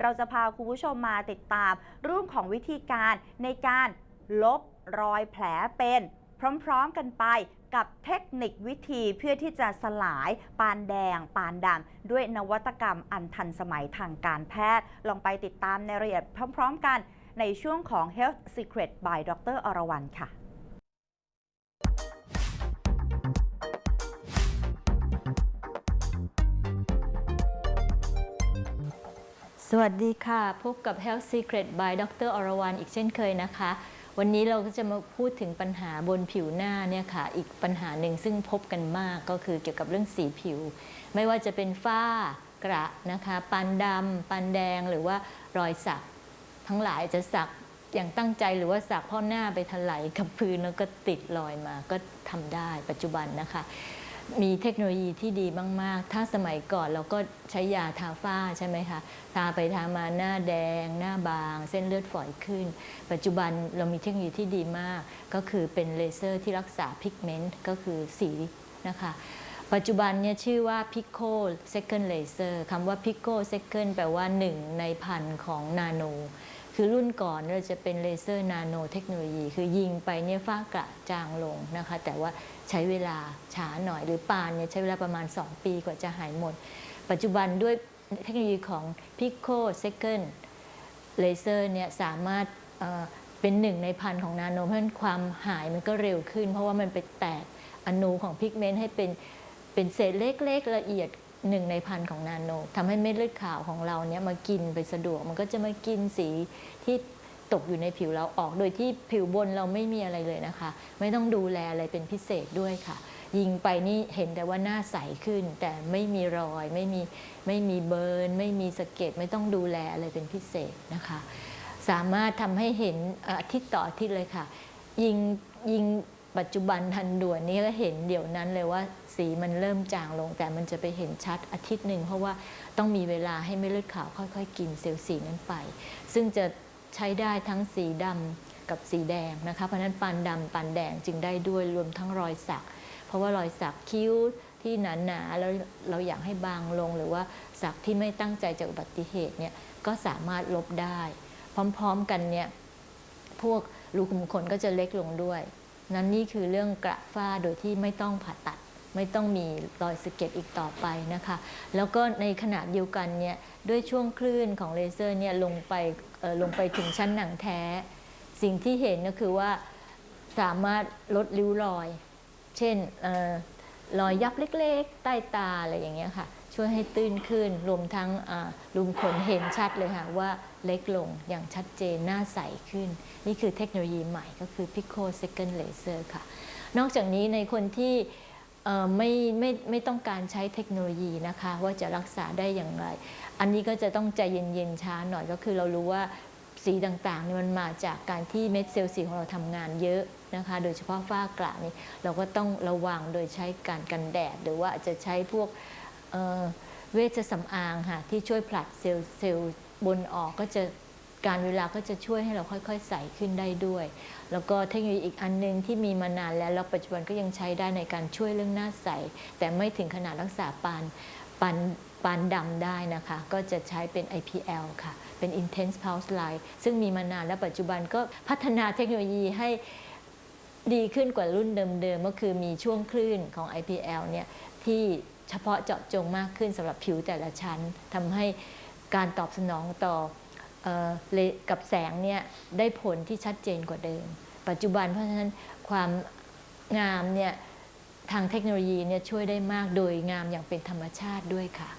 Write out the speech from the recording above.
เราจะพาคุณผู้ชมมาติดตามเรื่องของวิธีการในการลบรอยแผลเป็น พร้อมๆกันไปกับเทคนิควิธีเพื่อที่จะสลายปานแดง ปานดำด้วยนวัตกรรมอันทันสมัยทางการแพทย์ ลองไปติดตามในรายละเอียดพร้อม ๆ กันในช่วงของ Health Secret by ดรอรวรรณค่ะ สวัสดีค่ะ พบกับ Health Secret by ดรอรวรรณอีกเช่นเคยนะคะ วันนี้เราก็จะมาพูดถึงปัญหาบนผิวหน้าเนี่ยค่ะ อีกปัญหาหนึ่งซึ่งพบกันมากก็คือเกี่ยวกับเรื่องสีผิว ไม่ว่าจะเป็นฝ้ากระนะคะปานดำปานแดงหรือว่ารอยสัก ทั้งหลายจะสักอย่างตั้งใจหรือว่าสักพ่อหน้าไปถลายกับพื้นแล้วก็ติดรอยมาก็ทำได้ปัจจุบันนะคะ มีเทคโนโลยีที่ดีมาก ๆ ถ้าสมัยก่อนเราก็ใช้ยาทาฝ้าใช่ไหมคะ ทาไปทามาหน้าแดง หน้าบาง เส้นเลือดฝอยขึ้น ปัจจุบันเรามีเทคโนโลยีที่ดีมาก ก็คือเป็นเลเซอร์ที่รักษาพิกเมนต์ก็คือสีนะคะ ปัจจุบันเนี่ยชื่อว่า Pico Second Laser คำว่า Pico Second แปลว่า 1 ในพันของนาโน คือรุ่นก่อนเราจะเป็นเลเซอร์นาโนเทคโนโลยี คือยิงไปเนี่ยฝ้ากระจางลงนะคะ แต่ว่าใช้เวลาช้าหน่อยหรือปานเนี่ยใช้เวลาประมาณ 2 ปีกว่าจะหายหมด ปัจจุบันด้วยเทคโนโลยีของ Pico Second เลเซอร์เนี่ยสามารถเเป็นหนึ่งในพันของนาโนเพราะฉะนั้นความหายมันก็เร็วขึ้น เพราะว่ามันไปแตกอนูของพิกเมนต์ให้เป็นเป็นเศษเล็กๆละเอียด หนึ่งในพันของนาโนทำให้เม็ดเลือดขาวของเราเนี่ยมากินไปสะดวก มันก็จะมากินสีที่ตกอยู่ในผิวเราออกโดยที่ผิวบนเราไม่มีอะไรเลยนะคะ ไม่ต้องดูแลอะไรเป็นพิเศษด้วยค่ะ ยิงไปนี่เห็นแต่ว่าหน้าใสขึ้น แต่ไม่มีรอย ไม่มีไม่มีเบิร์น ไม่มีสะเก็ดไม่ต้องดูแลอะไรเป็นพิเศษนะคะ สามารถทำให้เห็นอาทิตย์ต่ออาทิตย์เลยค่ะ ยิงยิง ปัจจุบันทันด่วนนี้ก็เห็นเดี๋ยวนั้นเลยว่าสีมันเริ่มจางลง แต่มันจะไปเห็นชัดอาทิตย์หนึ่งเพราะว่าต้องมีเวลาให้เม็ดเลือดขาวค่อย ๆ กินเซลล์สีนั้นไป ซึ่งจะใช้ได้ทั้งสีดำกับสีแดงนะคะเพราะฉะนั้นปานดำปานแดงจึงได้ด้วยรวมทั้งรอยสัก เพราะว่ารอยสักคิ้วที่หนาๆแล้วเราอยากให้บางลงหรือว่าสักที่ไม่ตั้งใจจากอุบัติเหตุเนี่ยก็สามารถลบได้ พร้อมๆกันเนี่ยพวกรูขุมขนก็จะเล็กลงด้วย นั้นนี่คือเรื่องกระฝ้าโดยที่ไม่ต้องผ่าตัด ไม่ต้องมีรอยสะเก็ดอีกต่อไปนะคะ แล้วก็ในขณะเดียวกันเนี่ยด้วยช่วงคลื่นของเลเซอร์เนี่ยลงไปเออลงไปถึงชั้นหนังแท้ สิ่งที่เห็นก็คือว่าสามารถลดริ้วรอย เช่นออรอยยับเล็ก ๆ ใต้ตาอะไรอย่างเงี้ยค่ะ ช่วยให้ตื้นขึ้น รวมทั้งรูมขนเห็นชัดเลยค่ะว่าเล็กลงอย่างชัดเจนหน้าใสขึ้น นี่คือเทคโนโลยีใหม่ก็คือ Pico Second Laser ค่ะ นอกจากนี้ในคนที่เอ่ไม่ไม่ไม่ต้องการใช้เทคโนโลยีนะคะ ว่าจะรักษาได้อย่างไร อันนี้ก็จะต้องใจเย็นๆช้าหน่อยก็คือเรารู้ว่าสีต่างๆเนี่ยมันมาจากการที่เม็ดเซลล์สีของเราทำงานเยอะนะคะ โดยเฉพาะฝ้ากระนี่เราก็ต้องระวังโดยใช้การกันแดด หรือว่าจะใช้พวก เวชสำอางค่ะที่ช่วยผลัดเซลล์เซลล์บนออกก็จะการเวลาก็จะช่วยให้เราค่อยๆ ใสขึ้นได้ด้วย แล้วก็เทคโนโลยีอีกอันหนึงที่มีมานานแล้วแล้วปัจจุบันก็ยังใช้ได้ในการช่วยเรื่องหน้าใส แต่ไม่ถึงขนาดรักษาปานปานปานดำได้นะคะ ก็จะใช้เป็น IPL ค่ะ เป็น Intense Pulse Light ซึ่งมีมานานและปัจจุบันก็พัฒนาเทคโนโลยีให้ดีขึ้นกว่ารุ่นเดิมๆ ก็คือมีช่วงคลื่นของ IPL เนี่ยที่ เฉพาะเจาะจงมากขึ้นสำหรับผิวแต่ละชั้นทำให้การตอบสนองต่อกับแสงเนี่ยได้ผลที่ชัดเจนกว่าเดิม ปัจจุบันเพราะฉะนั้นความงามเนี่ยทางเทคโนโลยีเนี่ยช่วยได้มากโดยงามอย่างเป็นธรรมชาติด้วยค่ะ